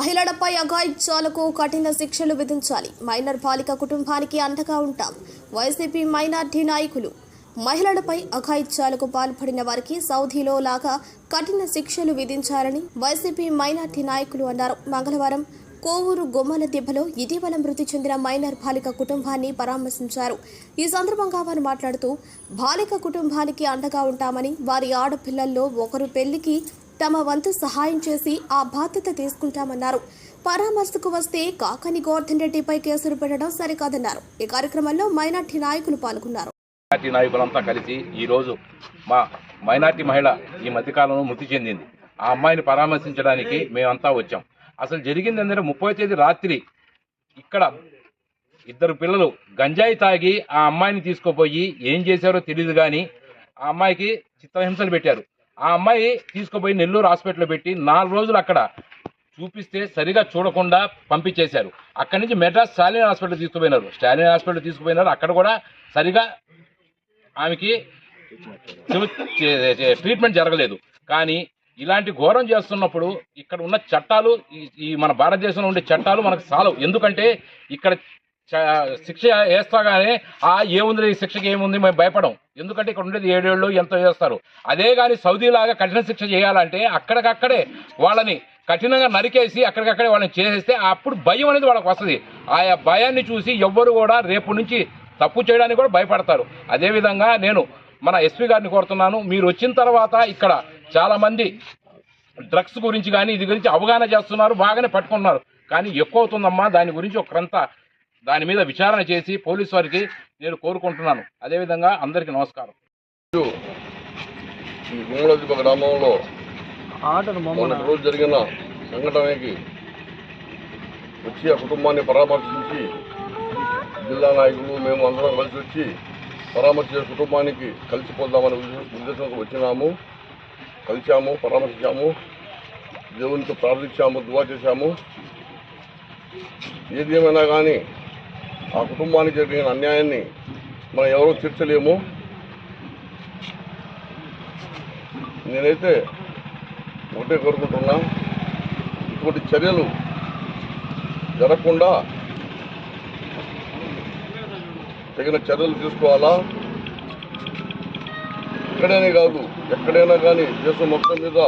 మహిళలపై అఘాయిత్యాలకు కఠిన శిక్షలు విధించాలి. మైనర్ బాలిక కుటుంబానికి అండగా ఉంటాం. వైసీపీ మైనార్టీ నాయకులు మహిళలపై అఘాయిత్యాలకు పాల్పడిన వారికి సౌదీలో లాగా కఠిన శిక్షలు విధించాలని వైసీపీ మైనార్టీ నాయకులు అన్నారు. మంగళవారం కోవూరు గొమ్మల దెబ్బలో ఇటీవల మృతి చెందిన మైనర్ బాలిక కుటుంబాన్ని పరామర్శించారు. ఈ సందర్భంగా వారు మాట్లాడుతూ బాలిక కుటుంబానికి అండగా ఉంటామని వారి ఆడపిల్లల్లో ఒకరు పెళ్ళికి తమ వంతు సహాయం చేసి ఆ బాధ్యత తీసుకుంటామన్నారు. పరామర్శకు వస్తే కాకని గోవర్ధన్ రెడ్డిపై కేసులు పెట్టడం సరికాదన్నారు. ఈ కార్యక్రమంలో మైనార్టీ నాయకులు పాల్గొన్నారు. మైనార్టీ నాయకులంతా కలిసి ఈరోజు మా మైనార్టీ మహిళ ఈ మధ్యకాలంలో మృతి చెందింది. ఆ అమ్మాయిని పరామర్శించడానికి మేమంతా వచ్చాం. అసలు జరిగింది ఏంటంటే ముప్పై తేదీ రాత్రి ఇక్కడ ఇద్దరు పిల్లలు గంజాయి తాగి ఆ అమ్మాయిని తీసుకుపోయి ఏం చేశారో తెలియదు కానీ ఆ అమ్మాయికి చిత్తహింసలు పెట్టారు. ఆ అమ్మాయి తీసుకుపోయి నెల్లూరు హాస్పిటల్లో పెట్టి నాలుగు రోజులు అక్కడ చూపిస్తే సరిగా చూడకుండా పంపించేశారు. అక్కడి నుంచి మెడ్రాస్ స్టాలిన్ హాస్పిటల్ తీసుకుపోయినారు. స్టాలిన్ హాస్పిటల్ తీసుకుపోయినారు. అక్కడ కూడా సరిగా ఆమెకి ట్రీట్మెంట్ జరగలేదు. కానీ ఇలాంటి ఘోరం చేస్తున్నప్పుడు ఇక్కడ ఉన్న చట్టాలు ఈ- మన భారతదేశంలో ఉండే చట్టాలు మనకు సాలవు. ఎందుకంటే ఇక్కడ శిక్ష వేస్తాగానే ఆ ఏముంది ఈ శిక్షకి ఏముంది మేము భయపడం. ఎందుకంటే ఇక్కడ ఉండేది ఏడేళ్ళు ఎంతో చేస్తారు. అదే కానీ సౌదీలాగా కఠిన శిక్ష చేయాలంటే అక్కడికక్కడే వాళ్ళని కఠినంగా నరికేసి అక్కడికక్కడే వాళ్ళని చేసేస్తే అప్పుడు భయం అనేది వాళ్ళకి వస్తుంది. ఆయా భయాన్ని చూసి ఎవ్వరు కూడా రేపు నుంచి తప్పు చేయడానికి కూడా భయపడతారు. అదేవిధంగా నేను మన ఎస్పీ గారిని కోరుతున్నాను. మీరు వచ్చిన తర్వాత ఇక్కడ చాలామంది డ్రగ్స్ గురించి కానీ ఇది గురించి అవగాహన చేస్తున్నారు బాగానే పట్టుకున్నారు. కానీ ఎక్కువ అవుతుందమ్మా దాని గురించి ఒకరంతా దాని మీద విచారణ చేసి పోలీసు వారికి నేను కోరుకుంటున్నాను. అదేవిధంగా అందరికీ నమస్కారం. గ్రామంలో రోజు జరిగిన సంఘటనకి వచ్చి ఆ కుటుంబాన్ని పరామర్శించి జిల్లా నాయకులు మేము అందరం కలిసి వచ్చి పరామర్శించే కుటుంబానికి కలిసిపోదామని ఉద్దేశంతో వచ్చినాము. కలిశాము పరామర్శించాము. దేవునితో ప్రార్థించాము దువా చేశాము. ఏది ఏమైనా కానీ ఆ కుటుంబానికి జరిగిన అన్యాయాన్ని మనం ఎవరూ తీర్చలేము. నేనైతే ఒకటే కోరుకుంటున్నా ఇటువంటి చర్యలు జరగకుండా తగిన చర్యలు తీసుకోవాలా? ఇక్కడనే కాదు ఎక్కడైనా కానీ దేశం మొత్తం మీద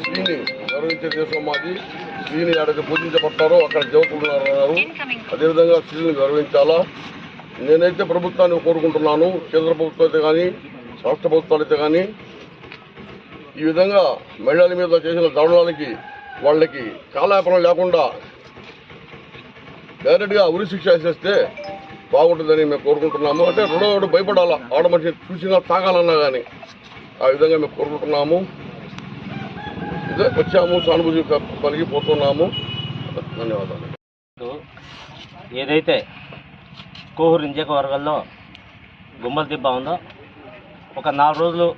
స్త్రీని గౌరవించే దేశం మాది. స్త్రీని ఎక్కడైతే పూజించబడతారో అక్కడ దేవతలు ఉన్నారు అదేవిధంగా స్త్రీని గౌరవించాలా? నేనైతే ప్రభుత్వాన్ని కోరుకుంటున్నాను కేంద్ర ప్రభుత్వం అయితే కానీ రాష్ట్ర ప్రభుత్వాలు అయితే కానీ ఈ విధంగా మహిళల మీద చేసిన దారుణానికి వాళ్ళకి కాలాపనం లేకుండా డైరెక్ట్గా ఉరి శిక్ష వేసేస్తే బాగుంటుందని మేము కోరుకుంటున్నాము. అంటే రెండో భయపడాలా? ఆడ మనిషి చూసినా తాగాలన్నా కానీ. ఆ విధంగా మేము కోరుకుంటున్నాము. వచ్చాము సానుభూతి కలిగిపోతున్నాము ధన్యవాదాలు. ఏదైతే కోహూరు నియోజకవర్గంలో గుమ్మల దిబ్బ ఉందో ఒక నాలుగు రోజులు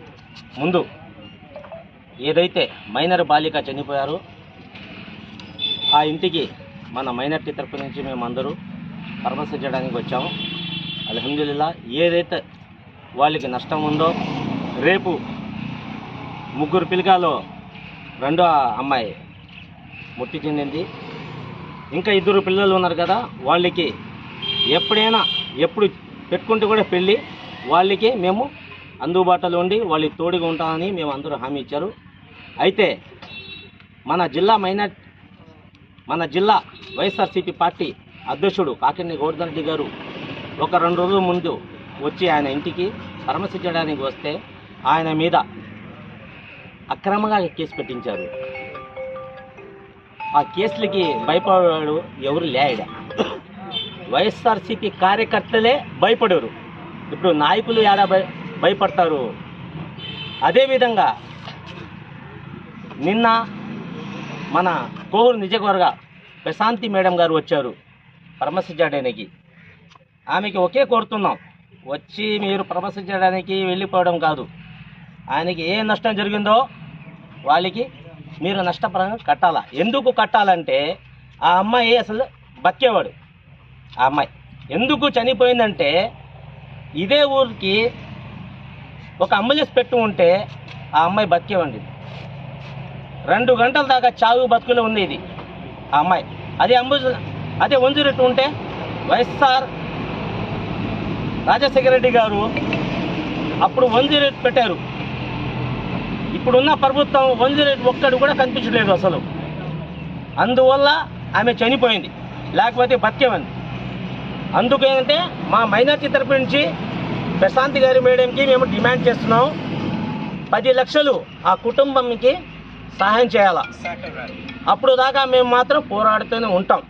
ముందు ఏదైతే మైనర్ బాలిక చనిపోయారు ఆ ఇంటికి మన మైనార్టీ తరపు నుంచి మేము అందరూ పరామర్శించడానికి వచ్చాము. అల్హమ్దుల్లా ఏదైతే వాళ్ళకి నష్టం ఉందో రేపు ముగ్గురు పిల్లకాలో రెండో అమ్మాయి ముట్టి చెందింది. ఇంకా ఇద్దరు పిల్లలు ఉన్నారు కదా వాళ్ళకి ఎప్పుడైనా ఎప్పుడు పెట్టుకుంటే కూడా పెళ్ళి వాళ్ళకి మేము అందుబాటులో ఉండి వాళ్ళకి తోడుగా ఉంటామని మేము అందరూ హామీ ఇచ్చారు. అయితే మన జిల్లా మైనార్ మన జిల్లా వైఎస్ఆర్సీపీ పార్టీ అధ్యక్షుడు కాకిని గోవర్ధన్ రెడ్డి గారు ఒక రెండు రోజుల ముందు వచ్చి ఆయన ఇంటికి పరామర్శించడానికి వస్తే ఆయన మీద అక్రమంగా కేసు పెట్టించారు. ఆ కేసులకి భయపడేవాడు ఎవరు లేడ వైఎస్ఆర్సీపీ కార్యకర్తలే భయపడరు ఇప్పుడు నాయకులు ఏడా భయ భయపడతారు? అదేవిధంగా నిన్న మన కోవూరు నిజవర్గ ప్రశాంతి మేడం గారు వచ్చారు పరామర్శించడానికి ఆమెకి ఒకే కోరుతున్నాం. వచ్చి మీరు పరామర్శించడానికి వెళ్ళిపోవడం కాదు. ఆయనకి ఏ నష్టం జరిగిందో వాళ్ళకి మీరు నష్టపరంగా కట్టాలా? ఎందుకు కట్టాలంటే ఆ అమ్మాయి అసలు బతికేవాడు. ఆ అమ్మాయి. ఎందుకు చనిపోయిందంటే ఇదే ఊరికి ఒక అంబులెన్స్ పెట్టు ఉంటే ఆ అమ్మాయి బతికేవండి రెండు గంటల దాకా చావు బతుకులో ఉంది ఇది. ఆ అమ్మాయి. అదే అంబులెన్స్ అదే వంజురెట్టు ఉంటే వైఎస్ఆర్ రాజశేఖర రెడ్డి గారు అప్పుడు వంజురెట్టు పెట్టారు? ఇప్పుడున్న ప్రభుత్వం వంజురెట్టు ఒక్కడు కూడా కనిపించలేదు అసలు. అందువల్ల ఆమె చనిపోయింది. లేకపోతే బతికేమంది. అందుకేంటంటే మా మైనార్టీ తరపు నుంచి ప్రశాంతి గారి మేడంకి మేము డిమాండ్ చేస్తున్నాం. పది లక్షలు ఆ కుటుంబంకి సహాయం చేయాలా? అప్పుడు దాకా మేము మాత్రం పోరాడుతూనే ఉంటాం.